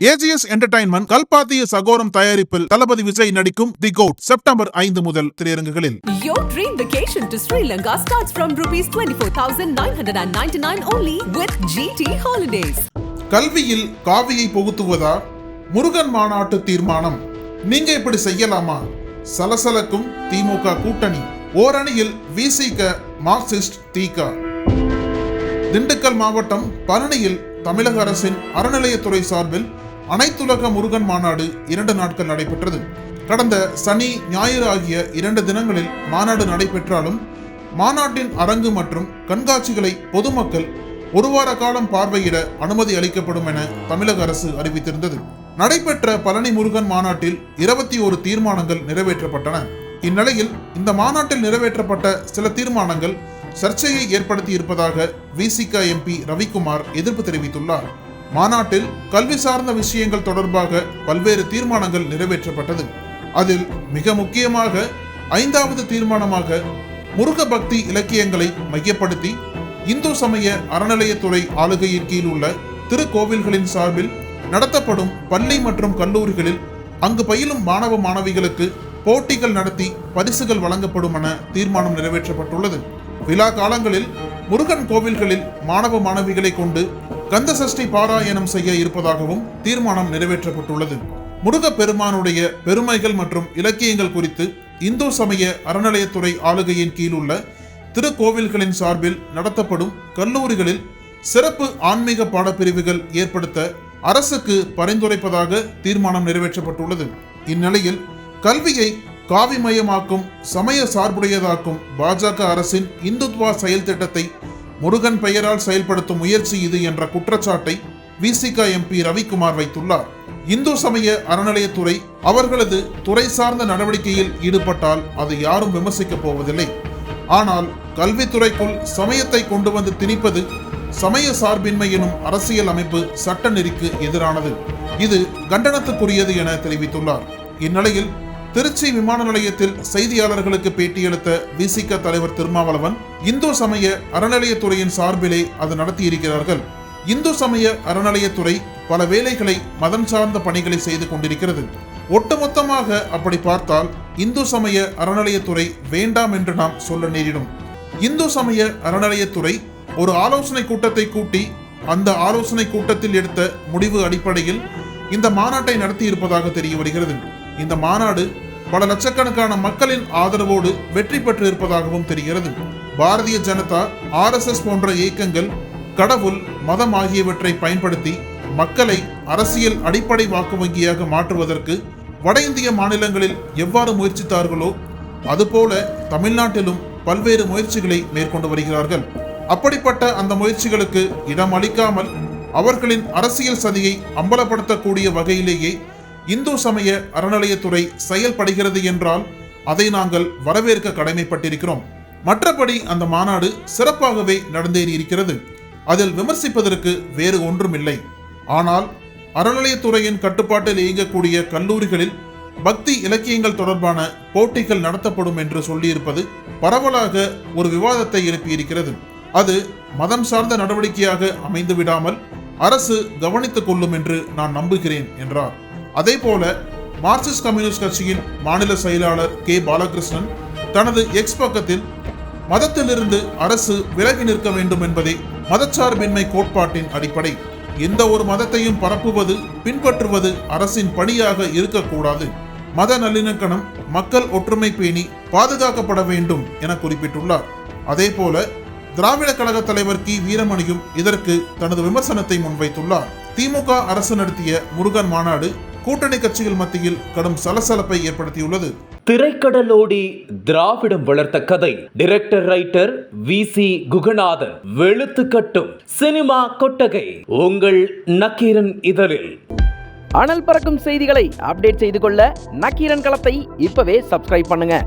AGS entertainment கல்பாத்திய சகோரம் தயாரிப்பில் தளபதி விஜய் நடிக்கும் தி code September ஐந்து முதல் திரையரங்குகளில். Your dream vacation to Sri Lanka starts from rupees 24,999 only with GT Holidays. கல்வியில் காவியை புகுத்துவதா? முருகன் மாநாட்டு தீர்மானம். நீங்க இப்படி செய்யலாமா? சலசலக்கும் திமுக கூட்டணி. ஓரணியில் விசிக மார்க்சிஸ்ட் தீகா திண்டுக்கல் மாவட்டம் பழனியில் தமிழக அரசின் அறநிலையத்துறை சார்பில் அனைத்துலக முருகன் மாநாடு இரண்டு நாட்கள் நடைபெற்றது. கடந்த சனி ஞாயிறு ஆகிய இரண்டு தினங்களில் மாநாடு நடைபெற்றாலும் மாநாட்டின் அரங்கு மற்றும் கண்காட்சிகளை பொதுமக்கள் ஒரு வார காலம் பார்வையிட அனுமதி அளிக்கப்படும் என தமிழக அரசு அறிவித்திருந்தது. நடைபெற்ற பழனி முருகன் மாநாட்டில் இருபத்தி ஒரு தீர்மானங்கள் நிறைவேற்றப்பட்டன. இந்நிலையில் இந்த மாநாட்டில் நிறைவேற்றப்பட்ட சில தீர்மானங்கள் சர்ச்சையை ஏற்படுத்தி இருப்பதாக விசிக எம்பி ரவிக்குமார் எதிர்ப்பு தெரிவித்துள்ளார். மாநாட்டில் கல்வி சார்ந்த விஷயங்கள் தொடர்பாக பல்வேறு தீர்மானங்கள் நிறைவேற்றப்பட்டது. அதில் மிக முக்கியமாக ஐந்தாவது தீர்மானமாக முருக பக்தி இலக்கியங்களை மையப்படுத்தி இந்து சமய அறநிலையத்துறை ஆளுகையின் கீழ் உள்ள திருக்கோவில்களின் சார்பில் நடத்தப்படும் பள்ளி மற்றும் கல்லூரிகளில் அங்கு பயிலும் மாணவ மாணவிகளுக்கு போட்டிகள் நடத்தி பரிசுகள் வழங்கப்படும் என தீர்மானம் நிறைவேற்றப்பட்டுள்ளது. விழா காலங்களில் முருகன் கோவில்களில் மாணவ மாணவிகளை கொண்டு கந்த சஷ்டி பாராயணம் செய்ய இருப்பதாகவும் தீர்மானம் நிறைவேற்றப்பட்டுள்ளது. முருக பெருமானுடைய பெருமைகள் மற்றும் இலக்கியங்கள் குறித்து இந்து சமய அறநிலையத்துறை ஆளுகையின் கீழ் உள்ள திருக்கோவில்களின் சார்பில் நடத்தப்படும் கல்லூரிகளில் சிறப்பு ஆன்மீக பாடப்பிரிவுகள் ஏற்படுத்த அரசுக்கு பரிந்துரைப்பதாக தீர்மானம் நிறைவேற்றப்பட்டுள்ளது. இந்நிலையில் கல்வியை காவிமயமாக்கும் சமய சார்புடையதாக்கும் பாஜக அரசின் இந்துத்வா செயல் திட்டத்தை முருகன் பெயரால் செயல்படுத்தும் முயற்சி இது என்ற குற்றச்சாட்டை விசிக எம்பி ரவிக்குமார் வைத்துள்ளார். இந்து சமய அறநிலையத்துறை அவர்களது துறை சார்ந்த நடவடிக்கையில் ஈடுபட்டால் அதை யாரும் விமர்சிக்கப் போவதில்லை. ஆனால் கல்வித்துறைக்குள் சமயத்தை கொண்டு வந்து திணிப்பது சமய சார்பின்மை எனும் அரசியல் அமைப்பு சட்ட நெறிக்கு எதிரானது. இது கண்டனத்துக்குரியது என தெரிவித்துள்ளார். இந்நிலையில் திருச்சி விமான நிலையத்தில் செய்தியாளர்களுக்கு பேட்டியளித்த விசிக தலைவர் திருமாவளவன் இந்து சமய அறநிலையத்துறையின் சார்பிலே அது நடத்தியிருக்கிறார்கள். இந்து சமய அறநிலையத்துறை பல வேலைகளை மதம் சார்ந்த பணிகளை செய்து கொண்டிருக்கிறது. ஒட்டுமொத்தமாக அப்படி பார்த்தால் இந்து சமய அறநிலையத்துறை வேண்டாம் என்று நாம் சொல்ல நேரிடும். இந்து சமய அறநிலையத்துறை ஒரு ஆலோசனை கூட்டத்தை கூட்டி அந்த ஆலோசனை கூட்டத்தில் எடுத்த முடிவு அடிப்படையில் இந்த மாநாட்டை நடத்தி இருப்பதாக தெரிய வருகிறது. இந்த மாநாடு பல லட்சக்கணக்கான மக்களின் ஆதரவோடு வெற்றி பெற்று இருப்பதாகவும் தெரிகிறது. பாரதிய ஜனதா ஆர்எஸ்எஸ் போன்ற இயக்கங்கள் கடவுள் மதம் ஆகியவற்றை பயன்படுத்தி மக்களை அரசியல் அடிப்படை வாக்கு வங்கியாக மாற்றுவதற்கு வட இந்திய மாநிலங்களில் எவ்வாறு முயற்சித்தார்களோ அதுபோல தமிழ்நாட்டிலும் பல்வேறு முயற்சிகளை மேற்கொண்டு வருகிறார்கள். அப்படிப்பட்ட அந்த முயற்சிகளுக்கு இடம் அளிக்காமல் அவர்களின் அரசியல் சதியை அம்பலப்படுத்தக்கூடிய வகையிலேயே இந்து சமய அறநிலையத்துறை செயல்படுகிறது என்றால் அதை நாங்கள் வரவேற்க கடமைப்பட்டிருக்கிறோம். மற்றபடி அந்த மாநாடு சிறப்பாகவே நடந்தேறி இருக்கிறது. அதில் விமர்சிப்பதற்கு வேறு ஒன்றுமில்லை. ஆனால் அறநிலையத்துறையின் கட்டுப்பாட்டில் இயங்கக்கூடிய கல்லூரிகளில் பக்தி இலக்கியங்கள் தொடர்பான போட்டிகள் நடத்தப்படும் என்று சொல்லியிருப்பது பரவலாக ஒரு விவாதத்தை எழுப்பியிருக்கிறது. அது மதம் சார்ந்த நடவடிக்கையாக அமைந்து விடாமல் அரசு கவனித்துக் கொள்ளும் என்று நான் நம்புகிறேன் என்றார். அதே போல மார்க்சிஸ்ட் கம்யூனிஸ்ட் கட்சியின் மாநில செயலாளர் கே. பாலகிருஷ்ணன் தனது எக்ஸ் பக்கத்தில் மதத்திலிருந்து அரசு விலகி நிற்க வேண்டும் என்பதே மதச்சார்பின்மை கோட்பாட்டின் அடிப்படை. எந்த ஒரு மதத்தையும் பரப்புவது பின்பற்றுவது அரசின் பணியாக இருக்கக்கூடாது. மத நல்லிணக்கணம் மக்கள் ஒற்றுமை பேணி பாதுகாக்கப்பட வேண்டும் என குறிப்பிட்டுள்ளார். அதே போல திராவிட கழக தலைவர் கி. வீரமணியும் இதற்கு தனது விமர்சனத்தை முன்வைத்துள்ளார். திமுக அரசு நடத்திய முருகன் மாநாடு கூட்டணி கட்சிகள் மத்தியில் கடும் சலசலப்பை ஏற்படுத்தியுள்ளது. திரைக்கடலோடி திராவிடம் வளர்த்த கதை. Director writer V C Guganathan. வெளுத்து கட்டும் சினிமா கொட்டகை. உங்கள் நக்கீரன் இதழில். அனல் பறக்கும் செய்திகளை அப்டேட் செய்து கொள்ள நக்கீரன் களத்தை இப்பவே சப்ஸ்கிரைப் பண்ணுங்க.